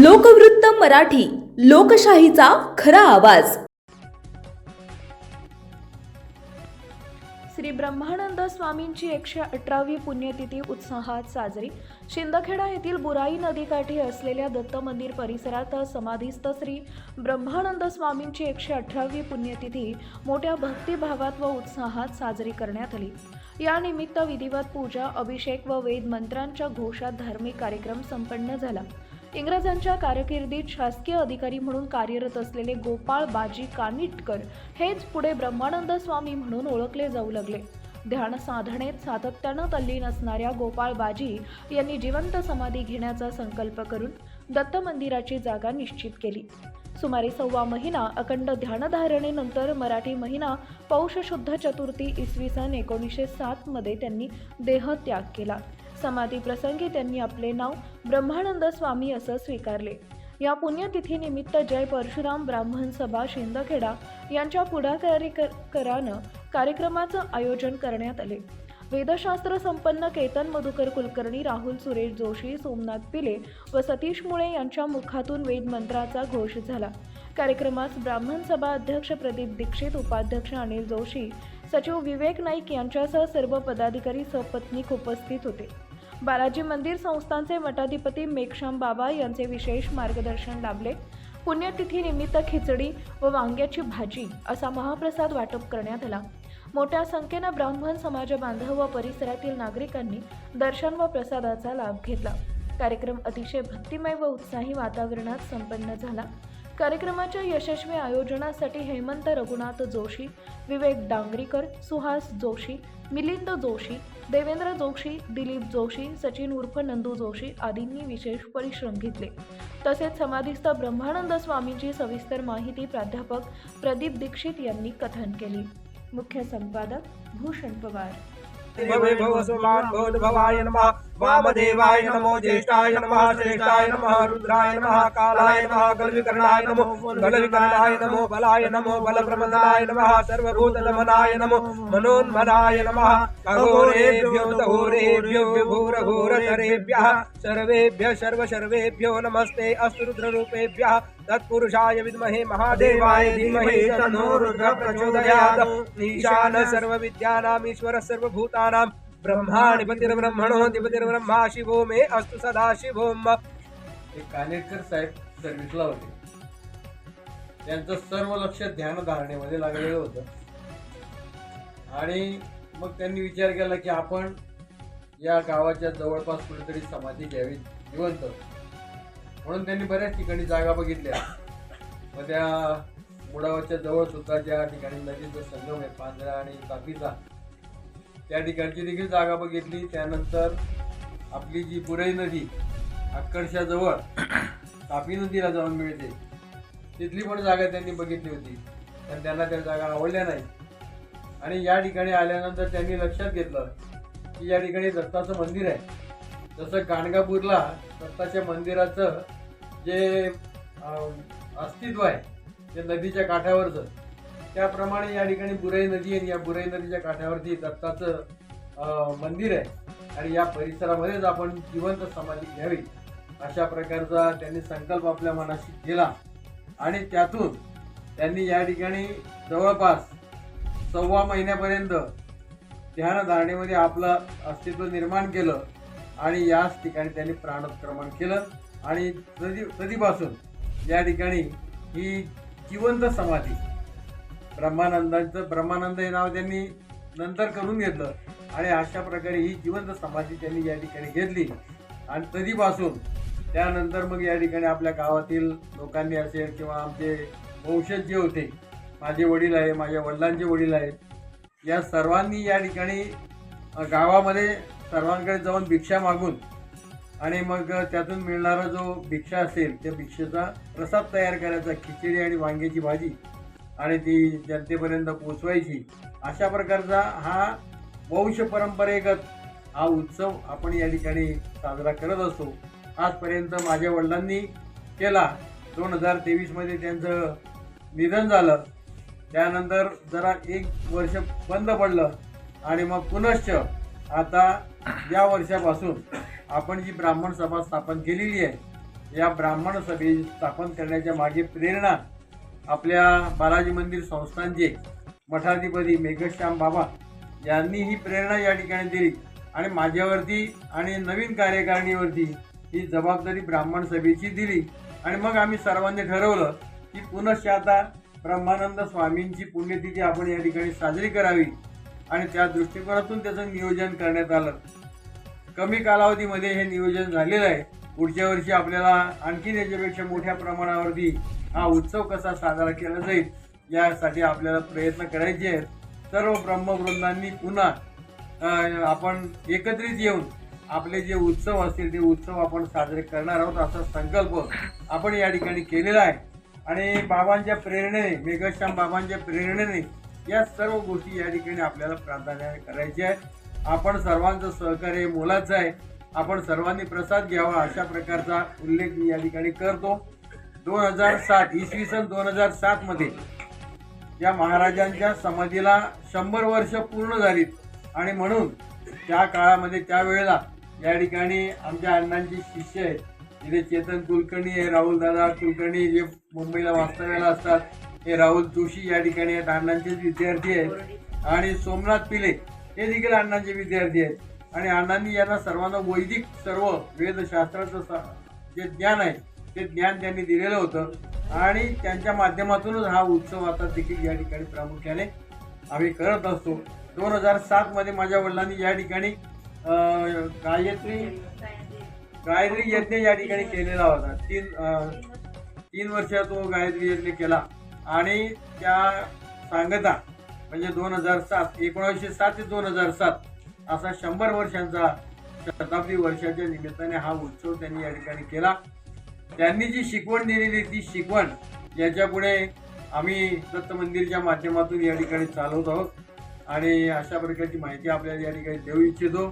लोकवृत्त मराठी लोकशाहीचा खरा आवाज. श्री ब्रह्मानंद स्वामींची एकशे अठरावी पुण्यतिथी उत्साहात साजरी. शिंदखेडा येथील बुराई नदीकाठी असलेल्या दत्त मंदिर परिसरात समाधीस्थ श्री ब्रह्मानंद स्वामींची एकशे अठरावी पुण्यतिथी मोठ्या भक्तिभावात व उत्साहात साजरी करण्यात आली. यानिमित्त विधिवत पूजा अभिषेक व वेद मंत्रांच्या घोषात धार्मिक कार्यक्रम संपन्न झाला. इंग्रजांच्या कारकिर्दीत शासकीय अधिकारी म्हणून कार्यरत असलेले गोपाळ बाजी कानिटकर हेच पुढे ब्रह्मानंद स्वामी म्हणून ओळखले जाऊ लागले. ध्यान साधनेत सातत्यानं तल्लीन असणाऱ्या गोपाळ बाजी यांनी जिवंत समाधी घेण्याचा संकल्प करून दत्त मंदिराची जागा निश्चित केली. सुमारे सव्वा महिना अखंड ध्यानधारणेनंतर मराठी महिना पौष शुद्ध चतुर्थी इसवी सन एकोणीसशे सातमध्ये त्यांनी देहत्याग केला. समाधी प्रसंगी त्यांनी आपले नाव ब्रह्मानंद स्वामी असं स्वीकारले. या पुण्यतिथीनिमित्त जय परशुराम ब्राह्मण सभा शिंदखेडा यांच्या पुढाकारीकरानं कार्यक्रमाचं आयोजन करण्यात आले. वेदशास्त्र संपन्न केतन मधुकर कुलकर्णी राहुल सुरेश जोशी सोमनाथ पिले व सतीश मुळे यांच्या मुखातून वेद मंत्राचा घोष झाला. कार्यक्रमास ब्राह्मण सभा अध्यक्ष प्रदीप दीक्षित उपाध्यक्ष अनिल जोशी सचिव विवेक नाईक यांच्यासह सर्व पदाधिकारी सपत्नीक उपस्थित होते. बालाजी मंदिर संस्थांचे मठाधिपती मेघश्याम बाबा यांचे विशेष मार्गदर्शन लाभले. पुण्यतिथीनिमित्त खिचडी व वांग्याची भाजी असा महाप्रसाद वाटप करण्यात आला. मोठ्या संख्येनं ब्राह्मण समाज बांधव व परिसरातील नागरिकांनी दर्शन व प्रसादाचा लाभ घेतला. कार्यक्रम अतिशय भक्तिमय व उत्साही वातावरणात संपन्न झाला. कार्यक्रमाच्या यशस्वी आयोजनासाठी हेमंत रघुनाथ जोशी विवेक डांगरीकर सुहास जोशी मिलिंद जोशी देवेंद्र जोशी दिलीप जोशी सचिन उर्फ नंदू जोशी आदींनी विशेष परिश्रम घेतले. तसेच समाधीस्थ ब्रह्मानंद स्वामींची सविस्तर माहिती प्राध्यापक प्रदीप दीक्षित यांनी कथन केली. मुख्य संपादक भूषण पवार. भवाय नमः। वामदेवाय नमो ज्येष्ठाय नमः श्रेष्ठाय नमः रुद्राय नमः कालाय नमः गलविकरणाय नमो गलविकरणाय नमो बलाय नमो बलप्रमदाय नमः सर्वभूतनमनाय नमो मनोन्मनाय नमः। अघोरेभ्यो दघोरेभ्यो विभूरघोरतरेभ्यः सर्वेभ्यः सर्वसर्वेभ्यो नमस्ते। अस्तु रुद्ररूपेभ्यः। तत्पुरुषाय विद्महे महादेवाय धीमहि तन्नो रुद्र प्रचोदयात् ईशान सर्वविद्यानाम् ईश्वरः सर्वभूतानां ब्रह्माधिपतिर्ब्रह्मणो अधिपतिर्ब्रह्मा शिवो मे अस्तु सदा शिवोम कानेटकर साहेब सर्व्हिसला होते. त्यांचं सर्व लक्ष ध्यान धारणेमध्ये लागलेलं होतं. आणि मग त्यांनी विचार केला की आपण या गावाच्या जवळपास कुठेतरी समाधी घ्यावी जिवंत. म्हणून त्यांनी बऱ्याच ठिकाणी जागा बघितल्या. मग त्या मुडावाच्या जवळ सुद्धा ज्या ठिकाणी नदीचा संगम आहे पांढरा आणि तापीचा त्या ठिकाणची देखील जागा बघितली. त्यानंतर आपली जी बुरई नदी अक्कडशाजवळ तापी नदीला जाऊन मिळते. तिथली पण जागा त्यांनी बघितली होती. पण त्यांना त्या जागा आवडल्या नाही आणि या ठिकाणी आल्यानंतर त्यांनी लक्षात घेतलं की या ठिकाणी दत्ताचं मंदिर आहे. जसं गाणगापूरला दत्ताच्या मंदिराचं जे अस्तित्व आहे ते नदीच्या काठावरचं त्याप्रमाणे या ठिकाणी बुराई नदी आहे आणि या बुराई नदीच्या काठावरती दत्ताचं मंदिर आहे. आणि या परिसरामध्येच आपण जिवंत समाधी घ्यावी अशा प्रकारचा त्यांनी संकल्प आपल्या मनाशी केला. आणि त्यातून त्यांनी या ठिकाणी जवळपास सव्वा महिन्यापर्यंत ध्यानधारणेमध्ये आपलं अस्तित्व निर्माण केलं आणि याच ठिकाणी त्यांनी प्राणोत्क्रमण केलं. आणि कधी कधीपासून या ठिकाणी ही जिवंत समाधी ब्रह्मानंदांचं ब्रह्मानंद हे नाव त्यांनी नंतर करून घेतलं आणि अशा प्रकारे ही जिवंत समाधी त्यांनी या ठिकाणी घेतली. आणि कधीपासून त्यानंतर मग या ठिकाणी आपल्या गावातील लोकांनी असेल किंवा आमचे वंशज जे होते माझे वडील आहे माझ्या वडिलांचे वडील आहेत या सर्वांनी या ठिकाणी गावामध्ये सर्वांकडे जाऊन भिक्षा मागून आणि मग त्यातून मिळणारा जो भिक्षा असेल त्या भिक्षेचा प्रसाद तयार करायचा खिचडी आणि वांग्याची भाजी. आणि ती जनतेपर्यंत पोचवायची अशा प्रकारचा हा वंश परंपरेगत हा उत्सव आपण या ठिकाणी साजरा करत असतो. आजपर्यंत माझ्या वडिलांनी केला. दोन हजार तेवीसमध्ये त्यांचं निधन झालं. त्यानंतर जरा एक वर्ष बंद पडलं. आणि मग पुनश्च आता या वर्षापासून आपण जी ब्राह्मण सभा स्थापन केलेली आहे या ब्राह्मण सभे स्थापन करण्याच्या मागे प्रेरणा आपल्या बालाजी मंदिर संस्थानचे मठाधिपती मेघश्याम बाबा यांनी ही प्रेरणा या ठिकाणी दिली. आणि माझ्यावरती आणि नवीन कार्यकारिणीवरती ही जबाबदारी ब्राह्मण सभेची दिली. आणि मग आम्ही सर्वांनी ठरवलं की पुनश्च आता ब्रह्मानंद स्वामींची पुण्यतिथी आपण या ठिकाणी साजरी करावी. आणि त्या दृष्टिकोनातून त्याचं नियोजन करण्यात आलं. कमी कालावधीमध्ये हे नियोजन झालेलं आहे. पुढच्या वर्षी आपल्याला आणखी याच्यापेक्षा मोठ्या प्रमाणावरती हा उत्सव कसा साजरा केला जाईल यासाठी आपल्याला प्रयत्न करायचे आहेत. सर्व ब्रह्मवृंदांनी पुन्हा आपण एकत्रित येऊन आपले जे उत्सव असतील ते उत्सव आपण साजरे करणार आहोत असा संकल्प आपण या ठिकाणी केलेला आहे. आणि बाबांच्या प्रेरणेने मेघश्याम बाबांच्या प्रेरणेने या सर्व गोष्टी या ठिकाणी आपल्याला प्राधान्याने करायच्या आहेत. आपण सर्वांचं सहकार्य मोलाचं आहे. आपण सर्वांनी प्रसाद घ्यावा अशा प्रकारचा उल्लेख मी या ठिकाणी करतो. दोन हजार सात इसवी सन दोन हजार सात मध्ये या महाराजांच्या समाधीला शंभर वर्ष पूर्ण झालीत. आणि म्हणून त्या काळामध्ये त्यावेळेला या ठिकाणी आमच्या अण्णांची शिष्य आहेत. तिथे चेतन कुलकर्णी हे राहुल दादा कुलकर्णी जे मुंबईला वास्तव्याला असतात. हे राहुल जोशी या ठिकाणी आहेत अण्णांचेच विद्यार्थी आहेत. आणि सोमनाथ पिले हे देखील अण्णांचे विद्यार्थी आहेत. आणि अण्णांनी यांना सर्वांना वैदिक सर्व वेदशास्त्राचं स- जे ज्ञान आहे ते ज्ञान त्यांनी दिलेलं होतं. आणि त्यांच्या माध्यमातूनच हा उत्सव आता देखील या ठिकाणी प्रामुख्याने आम्ही करत असतो. दोन हजार सातमध्ये माझ्या वडिलांनी या ठिकाणी गायत्री गायत्री यज्ञ या ठिकाणी केलेला होता. तीन तीन वर्ष तो गायत्री यज्ञ केला. आणि त्या सांगता म्हणजे दोन हजार सात एकोणीसशे सात ते दोन हजार सात असा शंभर वर्षांचा शताब्दी वर्षाच्या निमित्ताने हा उत्सव त्यांनी या ठिकाणी केला. त्यांनी जी शिकवण दिलेली ती शिकवण याच्यापुढे आम्ही दत्त मंदिरच्या माध्यमातून या ठिकाणी चालवत आहोत. आणि अशा प्रकारची माहिती आपल्याला या ठिकाणी देऊ इच्छितो.